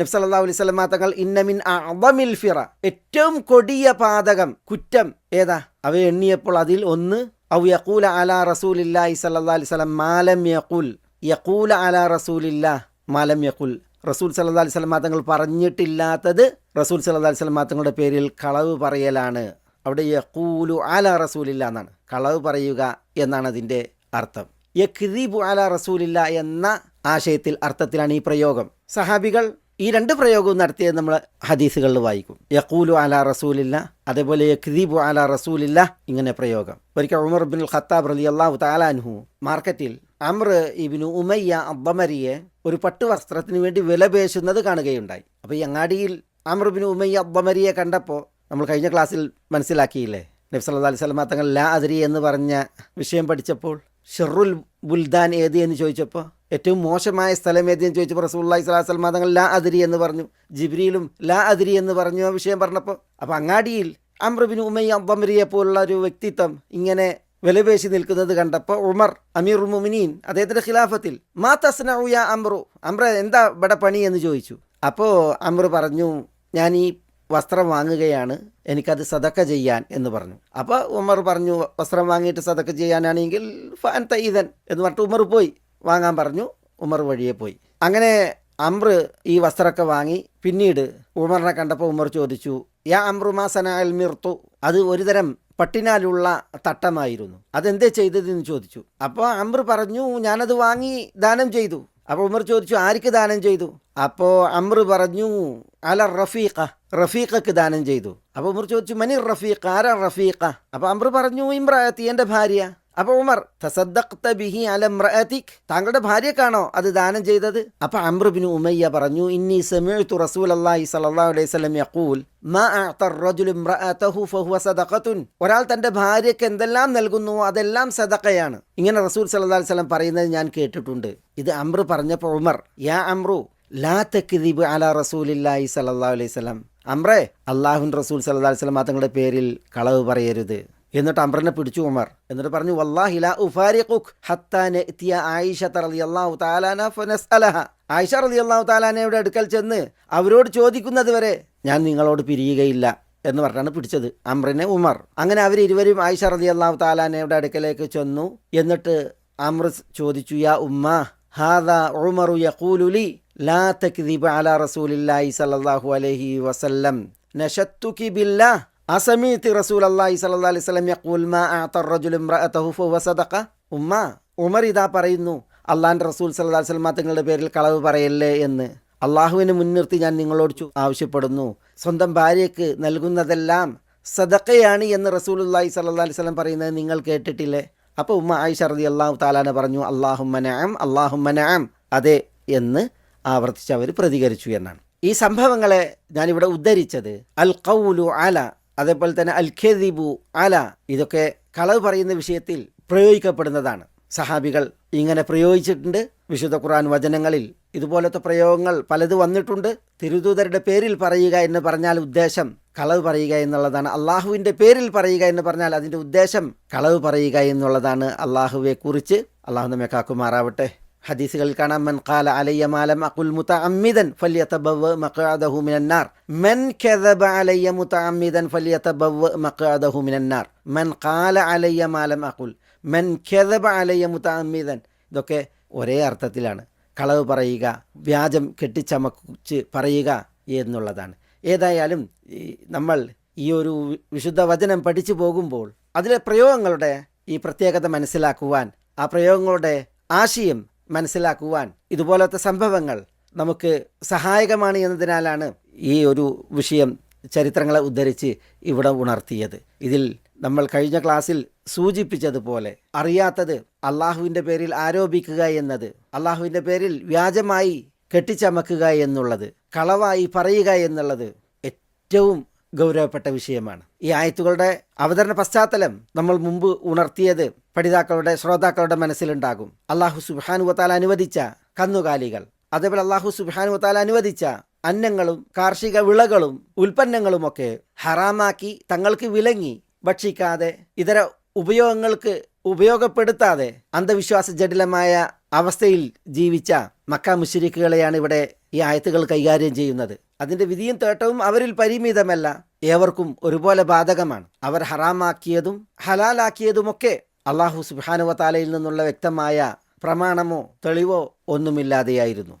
നബ്സല്ലാ അലൈഹി സ്വലമാ തങ്ങൾ ഇന്നമിൻ അഅദമിൽ ഫിറ. ഏറ്റവും കൊടിയ പാതകം കുറ്റം ഏതാ? അവ എണ്ണിയപ്പോൾ അതിൽ ഒന്ന് ഔ യക്കൂല അല റസൂലില്ലാഹി സല്ലല്ലാഹു അലൈഹി വസല്ലം മാലം യഖൂൽ. യക്കൂല അലാ റസൂലില്ലാ മാലം യഖുൽ. റസൂൽ സല്ലാ അലൈഹി സ്വലം തങ്ങൾ പറഞ്ഞിട്ടില്ലാത്തത് റസൂൽ സല്ലാ അലൈഹി സ്വലം തങ്ങളുടെ പേരിൽ കളവ് പറയലാണ്. അവിടെ യഖൂലു അലാ റസൂലില്ല എന്നാണ്. കളവ് പറയുക എന്നാണ് അതിന്റെ അർത്ഥം. യക്രീബു അലാ റസൂലില്ല എന്ന ആശയത്തിൽ അർത്ഥത്തിലാണ് ഈ പ്രയോഗം. സഹാബികൾ ഈ രണ്ട് പ്രയോഗവും നടത്തിയത് നമ്മൾ ഹദീസുകളിൽ വായിക്കും. യഖൂലു അലാ റസൂലില്ല അതേപോലെ യഖ്ദീബു അലാ റസൂലില്ല ഇങ്ങനെ പ്രയോഗം. ഒരിക്കൽ ഉമർ ബിൻ ഖത്താബ് റലി അള്ളാഹു താലാൻഹു മാർക്കറ്റിൽ അമ്ര ഇബിനു ഉമയ്യ അബ്ബമരിയെ ഒരു പട്ടുവസ്ത്രത്തിന് വേണ്ടി വിലപേശുന്നത് കാണുകയുണ്ടായി. അപ്പോൾ ഈ അങ്ങാടിയിൽ അമ്ര ബിൻ ഉമയ്യ അബ്ബമരിയെ കണ്ടപ്പോൾ നമ്മൾ കഴിഞ്ഞ ക്ലാസ്സിൽ മനസ്സിലാക്കിയില്ലേ? നബ്സ് അലൈഹി സ്വലമ തങ്ങൾ ലാ അതിരി എന്ന് പറഞ്ഞ വിഷയം പഠിച്ചപ്പോൾ ഷെറുൽ ബുൽദാൻ ഏത് എന്ന് ചോദിച്ചപ്പോൾ ഏറ്റവും മോശമായ സ്ഥലം ഏതെന്ന് ചോദിച്ചു ചോദിച്ചപ്പോൾ റസൂല്ലായി സ്വലാഹു വസ്ലം തങ്ങൾ ലാ അതിരി എന്ന് പറഞ്ഞു. ജിബ്രിയിലും ലാ അതിരി എന്ന് പറഞ്ഞു ആ വിഷയം പറഞ്ഞപ്പോൾ. അപ്പോൾ അങ്ങാടിയിൽ അമ്രബിൻ ഉമയ്യ അബ്ബമരിയെ പോലുള്ള ഒരു വ്യക്തിത്വം ഇങ്ങനെ വിലപേശി നിൽക്കുന്നത് കണ്ടപ്പോൾ ഉമർ അമീർ മുമിനീൻ അദ്ദേഹത്തിന്റെ ഖിലാഫത്തിൽ മാ തസ്നഉയ അമ്രു? അമ്ര എന്താ ഇവിടെ പണി? എന്ന് ചോദിച്ചു. അപ്പോൾ അമ്ര പറഞ്ഞു ഞാൻ ഈ വസ്ത്രം വാങ്ങുകയാണ്. എനിക്കത് സതക്ക ചെയ്യാൻ എന്ന് പറഞ്ഞു. അപ്പോൾ ഉമർ പറഞ്ഞു വസ്ത്രം വാങ്ങിയിട്ട് സതക്ക ചെയ്യാനാണെങ്കിൽ ഫാൻ തയ്യതൻ എന്ന് പറഞ്ഞിട്ട് ഉമർ പോയി. വാങ്ങാൻ പറഞ്ഞു. ഉമർ വഴിയെ പോയി. അങ്ങനെ അമ്ര ഈ വസ്ത്രമൊക്കെ വാങ്ങി. പിന്നീട് ഉമറിനെ കണ്ടപ്പോൾ ഉമർ ചോദിച്ചു യാ അമ്രുമാ സന അൽ മിർത്തു അത് ഒരുതരം പട്ടിനാലുള്ള തട്ടമായിരുന്നു. അതെന്തേ ചെയ്തതെന്ന്? ചോദിച്ചു. അപ്പോൾ അമ്ര പറഞ്ഞു ഞാനത് വാങ്ങി ദാനം ചെയ്തു. അപ്പോൾ ഉമർ ചോദിച്ചു ആർക്ക് ദാനം ചെയ്തു? അപ്പോൾ അമ്ര പറഞ്ഞു അല റഫീഖ. റഫീഖക്ക് ദാനം ചെയ്തു. അപ്പോൾ ഉമർ ചോദിച്ചു മനി റഫീഖ? ആരാ റഫീഖ? അപ്പോൾ അമ്ര പറഞ്ഞു ഇമ്രാത്തി എന്റെ ഭാര്യ. അപ്പൊ ഉമർ ബിഹി അലംറഅതിക് താങ്കളുടെ ഭാര്യക്കാണോ അത് ദാനം ചെയ്തത്? അപ്പൊ അമ്രുബിൻ ഉമയ്യ പറഞ്ഞു ഇന്നി സമീഅ്തു റസൂലുള്ളാഹി അല്ലാഹി അലൈഹി വസല്ലം യഖൂൽ മാ അഅത റജുലു ഇംറഅതഹു ഫഹുവ സദഖത്തുൻ. ഒരാൾ തന്റെ ഭാര്യയ്ക്ക് എന്തെല്ലാം നൽകുന്നുവോ അതെല്ലാം സദഖയാണ്. ഇങ്ങനെ റസൂൽ സ്വല്ലല്ലാഹു അലൈഹി വസല്ലം പറയുന്നത് ഞാൻ കേട്ടിട്ടുണ്ട്. ഇത് അമ്രു പറഞ്ഞപ്പോൾ ഉമർ യാ അമ്രു ലാ തക്ദിബ് അല റസൂലില്ലാഹി സ്വല്ലല്ലാഹു അലൈഹി വസല്ലം. അമ്രേ അള്ളാഹുൻ റസൂൽ സ്വല്ലല്ലാഹു അലൈഹി വസല്ലം തങ്ങളുടെ പേരിൽ കളവ് പറയരുത്. എന്നിട്ട് അമ്രനെ പിടിച്ചു ഉമർ. എന്നിട്ട് പറഞ്ഞു വല്ലാഹി ലാ ഉഫാരിഖുക് ഹത്താ നഅ്തിയ ആയിഷ റളിയല്ലാഹു തആലാന ഫനസ്അലഹ. ആയിഷ റളിയല്ലാഹു തആലാനയുടെ അടുക്കൽ ചെന്ന് അവരോട് ചോദിക്കുന്നത് വരെ ഞാൻ നിങ്ങളോട് പിരിയുകയില്ല എന്ന് പറഞ്ഞാണ് പിടിച്ചത് അമ്രിനെ ഉമർ. അങ്ങനെ അവർ ഇരുവരും ആയിഷ അള്ളാഹു താലാനയുടെ അടുക്കലേക്ക് ചെന്നു. എന്നിട്ട് അമ്ര ചോദിച്ചു യാ ഉമ്മ ഹാദാ ഉമറു യഖൂലു ലി ലാ തക്ദിബ് അലാ റസൂലില്ലാഹി സല്ലല്ലാഹു അലൈഹി വസല്ലം നശത്തുകി ബില്ലാഹ് അസമീത്തി റസൂൽ അള്ളാഹി സല്ലാ അലൈഹി സ്വലം യഖൂൽ മാ ഉമ്മ ഉമർ ഇതാ പറയുന്നു. അള്ളാഹിന്റെ റസൂൽ സല്ലാ അലൈഹി സ്വലമ തങ്ങളുടെ പേരിൽ കളവ് പറയല്ലേ എന്ന്. അള്ളാഹുവിനെ മുൻനിർത്തി ഞാൻ നിങ്ങളോട് ആവശ്യപ്പെടുന്നു. സ്വന്തം ഭാര്യയ്ക്ക് നൽകുന്നതെല്ലാം സദക്കയാണ് എന്ന് റസൂലുല്ലാഹി സല്ലാ അലൈഹി സ്വലം പറയുന്നത് നിങ്ങൾ കേട്ടിട്ടില്ലേ? അപ്പോൾ ഉമ്മ ആയിഷ റതി അള്ളാഹു താലാന പറഞ്ഞു അള്ളാഹുമ്മനാം അള്ളാഹുമ്മനാം അതെ എന്ന് ആവർത്തിച്ച് അവർ പ്രതികരിച്ചു എന്നാണ്. ഈ സംഭവങ്ങളെ ഞാനിവിടെ ഉദ്ധരിച്ചത് അൽ കൗലു അല അതേപോലെ തന്നെ അൽ ഖെദിബു അല ഇതൊക്കെ കളവ് പറയുന്ന വിഷയത്തിൽ പ്രയോഗിക്കപ്പെടുന്നതാണ്. സഹാബികൾ ഇങ്ങനെ പ്രയോഗിച്ചിട്ടുണ്ട്. വിശുദ്ധ ഖുർആൻ വചനങ്ങളിൽ ഇതുപോലത്തെ പ്രയോഗങ്ങൾ പലത് വന്നിട്ടുണ്ട്. തിരുദൂതരുടെ പേരിൽ പറയുക എന്ന് പറഞ്ഞാൽ ഉദ്ദേശം കളവ് പറയുക എന്നുള്ളതാണ്. അള്ളാഹുവിന്റെ പേരിൽ പറയുക എന്ന് പറഞ്ഞാൽ അതിന്റെ ഉദ്ദേശം കളവ് പറയുക എന്നുള്ളതാണ് അള്ളാഹുവെ കുറിച്ച് അള്ളാഹു നമ്മെ കാക്കുമാറാവട്ടെ. ഹദീസുകളിൽ കാണാം. മൻ ഖാല അലയ്യ മാലം അഖുൽ മുതഅമ്മിദൻ ഫലിയതബവ മഖഅദഹു മിനൻ നാർ. മൻ കദബ അലയ്യ മുതഅമ്മിദൻ ഫലിയതബവ മഖഅദഹു മിനൻ നാർ. മൻ ഖാല അലയ്യ മാലം അഖുൽ. മൻ കദബ അലയ്യ മുതഅമ്മിദൻ. ഇതൊക്കെ ഒരേ അർത്ഥത്തിലാണ്. കളവ് പറയുക വ്യാജം കെട്ടിച്ചമച്ച് പറയുക എന്നുള്ളതാണ്. ഏതായാലും നമ്മൾ ഈ ഒരു വിശുദ്ധ വചനം പഠിച്ചു പോകുമ്പോൾ അതിലെ പ്രയോഗങ്ങളുടെ ഈ പ്രത്യേകത മനസ്സിലാക്കുവാൻ ആ പ്രയോഗങ്ങളുടെ ആശയം മനസ്സിലാക്കുവാൻ ഇതുപോലത്തെ സംഭവങ്ങൾ നമുക്ക് സഹായകമാണ് എന്നതിനാലാണ് ഈ ഒരു വിഷയം ചരിത്രങ്ങളെ ഉദ്ധരിച്ച് ഇവിടെ ഉണർത്തിയത്. ഇതിൽ നമ്മൾ കഴിഞ്ഞ ക്ലാസ്സിൽ സൂചിപ്പിച്ചതുപോലെ അറിയാത്തത് അള്ളാഹുവിന്റെ പേരിൽ ആരോപിക്കുക എന്നത് അള്ളാഹുവിന്റെ പേരിൽ വ്യാജമായി കെട്ടിച്ചമക്കുക എന്നുള്ളത് കളവായി പറയുക എന്നുള്ളത് ഏറ്റവും ഗൗരവപ്പെട്ട വിഷയമാണ്. ഈ ആയത്തുകളുടെ അവതരണ പശ്ചാത്തലം നമ്മൾ മുമ്പ് ഉണർത്തിയത് പഠിതാക്കളുടെ ശ്രോതാക്കളുടെ മനസ്സിലുണ്ടാകും. അള്ളാഹു സുബാനുവത്താൽ അനുവദിച്ച കന്നുകാലികൾ. അതേപോലെ അള്ളാഹു സുബാനുവത്താൽ അനുവദിച്ച അന്നങ്ങളും കാർഷിക വിളകളും ഉൽപ്പന്നങ്ങളുമൊക്കെ ഹറാമാക്കി തങ്ങൾക്ക് വിലങ്ങി ഭക്ഷിക്കാതെ ഇതര ഉപയോഗങ്ങൾക്ക് ഉപയോഗപ്പെടുത്താതെ അന്ധവിശ്വാസ ജടിലമായ അവസ്ഥയിൽ ജീവിച്ച മക്ക മുഷിരിക്കുകളെയാണ് ഇവിടെ ഈ ആയത്തുകൾ കൈകാര്യം ചെയ്യുന്നത്. അതിന്റെ വിധിയും തേട്ടവും അവരിൽ പരിമിതമല്ല ഏവർക്കും ഒരുപോലെ ബാധകമാണ്. അവർ ഹറാമാക്കിയതും ഹലാലാക്കിയതുമൊക്കെ അള്ളാഹു സുബാനുവ താലയിൽ നിന്നുള്ള വ്യക്തമായ പ്രമാണമോ തെളിവോ ഒന്നുമില്ലാതെയായിരുന്നു.